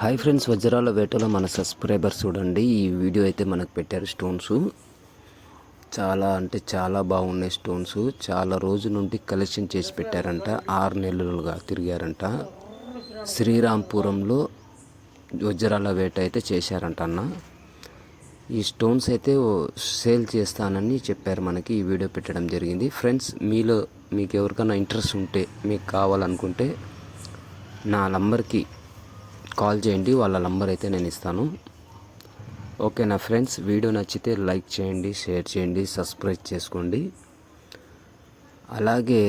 Hi friends వజ్రాల వేటలో మన సబ్స్క్రైబర్స్ చూడండి. ఈ వీడియో అయితే మనకు పెట్టారు స్టోన్స్. చాలా అంటే చాలా బాగున్నాయి స్టోన్స్. చాలా రోజుల నుండి కలెక్షన్ చేసి పెట్టారంట. ఆరు నెలలుగా తిరిగారంట. శ్రీరాంపురంలో వజ్రాల వేట అయితే చేశారంట అన్న. ఈ స్టోన్స్ అయితే ఓ- సేల్ చేస్తానని చెప్పారు మనకి. ఈ వీడియో పెట్టడం జరిగింది. ఫ్రెండ్స్ మీలో మీకు ఎవరికైనా ఇంట్రెస్ట్ ఉంటే మీకు కావాలనుకుంటే నా నంబర్కి కాల్ చేయండి వాళ్ళ నంబర్ అయితే నేను ఇస్తాను. ఓకే నా ఫ్రెండ్స్ వీడియో నచ్చితే లైక్ చేయండి షేర్ చేయండి సబ్స్క్రైబ్ చేసుకోండి. అలాగే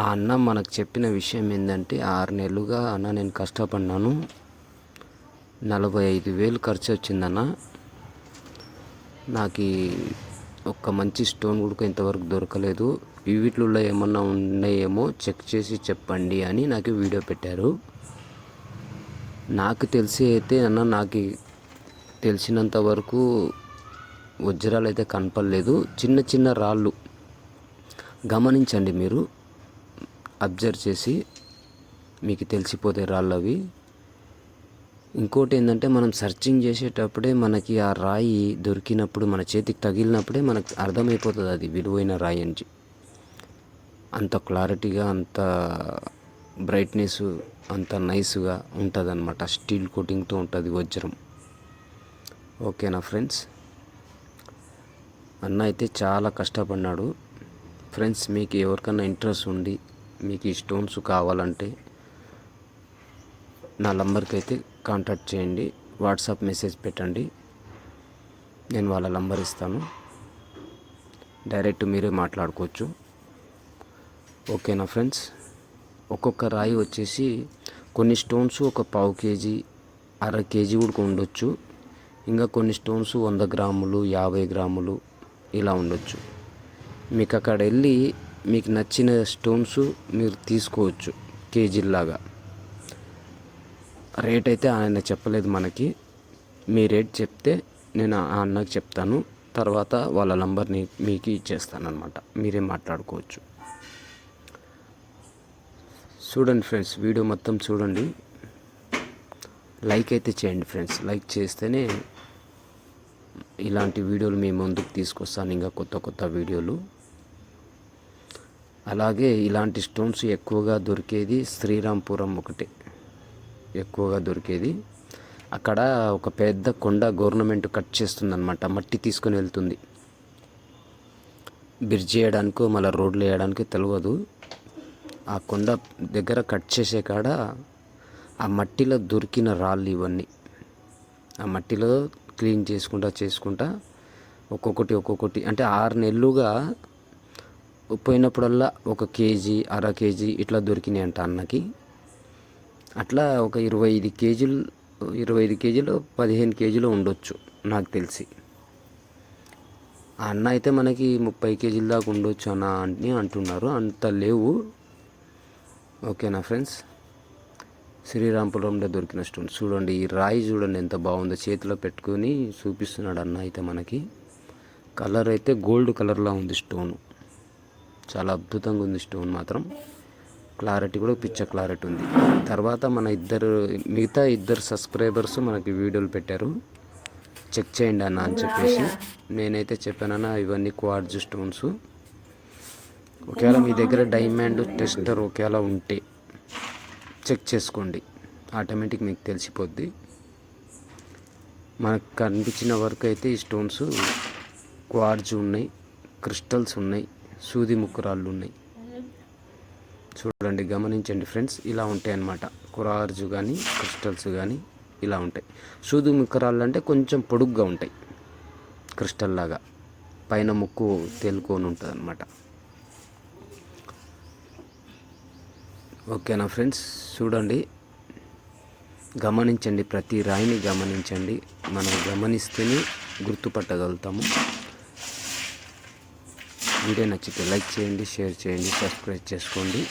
ఆ అన్న మనకు చెప్పిన విషయం ఏంటంటే ఆరు నెలలుగా అన్న నేను కష్టపడినాను నలభై ఐదు వేలు ఖర్చు వచ్చిందన్న. నాకు ఒక ఒక్క మంచి స్టోన్ కూడా ఇంతవరకు దొరకలేదు. వీటిలో ఏమన్నా ఉన్నాయేమో చెక్ చేసి చెప్పండి అని నాకు వీడియో పెట్టారు. నాకు తెలిసి అయితే అన్న నాకు తెలిసినంత వరకు వజ్రాలు అయితే కనపడలేదు. చిన్న చిన్న రాళ్ళు గమనించండి మీరు. అబ్జర్వ్ చేసి మీకు తెలిసిపోతే రాళ్ళు అవి ఇంకోటి ఏంటంటే మనం సర్చింగ్ చేసేటప్పుడే మనకి ఆ రాయి దొరికినప్పుడు మన చేతికి తగిలినప్పుడే మనకు అర్థమైపోతుంది అది విలువైన రాయి అని అంత క్లారిటీగా అంత బ్రైట్నెస్ అంత నైస్గా ఉంటుంది అనమాట స్టీల్ కోటింగ్తో ఉంటుంది వజ్రం. ఓకేనా ఫ్రెండ్స్? అన్న అయితే చాలా కష్టపడినాడు ఫ్రెండ్స్ మీకు ఎవరికైనా ఇంట్రెస్ట్ ఉండి మీకు ఈ స్టోన్స్ కావాలంటే నా నంబర్కి అయితే కాంటాక్ట్ చేయండి. వాట్సాప్ మెసేజ్ పెట్టండి. నేను వాళ్ళ నంబర్ ఇస్తాను. డైరెక్ట్ మీరే మాట్లాడుకోవచ్చు. ఓకేనా ఫ్రెండ్స్? ఒక్కొక్క రాయి వచ్చేసి కొన్ని స్టోన్స్ ఒక పావు కేజీ అర కేజీ కూడా ఉండొచ్చు. ఇంకా కొన్ని స్టోన్స్ వంద గ్రాములు యాభై గ్రాములు ఇలా ఉండొచ్చు. మీకు అక్కడ వెళ్ళి మీకు నచ్చిన స్టోన్స్ మీరు తీసుకోవచ్చు కేజీలాగా రేట్ అయితే ఆయన చెప్పలేదు మనకి. మీ రేట్ చెప్తే నేను ఆ అన్నకు చెప్తాను. తర్వాత వాళ్ళ నంబర్ని మీకు ఇచ్చేస్తాను అనమాట మీరే మాట్లాడుకోవచ్చు. చూడండి ఫ్రెండ్స్ వీడియో మొత్తం చూడండి. లైక్ అయితే చేయండి ఫ్రెండ్స్ లైక్ చేస్తేనే ఇలాంటి వీడియోలు మేము ముందుకు తీసుకొస్తాను ఇంకా కొత్త కొత్త వీడియోలు. అలాగే ఇలాంటి స్టోన్స్ ఎక్కువగా దొరికేది శ్రీరాంపురం ఒకటే. ఎక్కువగా దొరికేది. అక్కడ ఒక పెద్ద కొండ గవర్నమెంట్ కట్ చేస్తుందన్నమాట మట్టి తీసుకొని వెళ్తుంది. బ్రిడ్జ్ వేయడానికో మళ్ళీ రోడ్లు వేయడానికో తెలియదు ఆ కొండ దగ్గర కట్ చేసే కాడ ఆ మట్టిలో దొరికిన రాళ్ళు ఇవన్నీ. ఆ మట్టిలో క్లీన్ చేసుకుంటా చేసుకుంటా ఒక్కొక్కటి ఒక్కొక్కటి అంటే ఆరు నెలలుగా పోయినప్పుడల్లా ఒక కేజీ అర కేజీ ఇట్లా దొరికినాయి అంట అన్నకి. అట్లా ఒక ఇరవై ఐదు కేజీలు ఇరవై ఐదు కేజీలు పదిహేను కేజీలు ఉండొచ్చు నాకు తెలిసి. ఆ అన్న అయితే మనకి ముప్పై కేజీల దాకా ఉండొచ్చు అన్న అని అంటున్నారు. అంత లేవు. ఓకేనా ఫ్రెండ్స్? శ్రీరాంపురంలో దొరికిన స్టోన్. చూడండి ఈ రాయి చూడండి ఎంత బాగుందో. చేతిలో పెట్టుకొని చూపిస్తున్నాడు అన్న అయితే మనకి. కలర్ అయితే గోల్డ్ కలర్లో ఉంది స్టోన్. చాలా అద్భుతంగా ఉంది స్టోన్ మాత్రం. క్లారిటీ కూడా పిచ్చ క్లారిటీ ఉంది. తర్వాత మన ఇద్దరు మిగతా ఇద్దరు సబ్స్క్రైబర్స్ మనకి వీడియోలు పెట్టారు. చెక్ చేయండి అన్న అని చెప్పేసి. నేనైతే చెప్పానన్న ఇవన్నీ క్వార్జ్ స్టోన్స్. ఒకవేళ మీ దగ్గర డైమండ్ టెస్టర్ ఒకవేళ ఉంటే చెక్ చేసుకోండి. ఆటోమేటిక్ మీకు తెలిసిపోద్ది. మనకు కనిపించిన వరకు అయితే ఈ స్టోన్స్ క్వార్జ్ ఉన్నాయి క్రిస్టల్స్ ఉన్నాయి సూది ముక్కురాళ్ళు ఉన్నాయి. చూడండి గమనించండి ఫ్రెండ్స్ ఇలా ఉంటాయి అన్నమాట. కురార్జు కానీ క్రిస్టల్స్ కానీ ఇలా ఉంటాయి. సూది ముక్కరాళ్ళు అంటే కొంచెం పొడుగ్గా ఉంటాయి క్రిస్టల్ లాగా. పైన ముక్కు తేలుకొని ఉంటుంది అనమాట ఓకేనా ఫ్రెండ్స్? చూడండి. గమనించండి ప్రతి రాయిని గమనించండి. మనం గమనిస్తేనే గుర్తుపట్టగలుగుతాము. వీడియో నచ్చితే లైక్ చేయండి షేర్ చేయండి సబ్స్క్రైబ్ చేసుకోండి.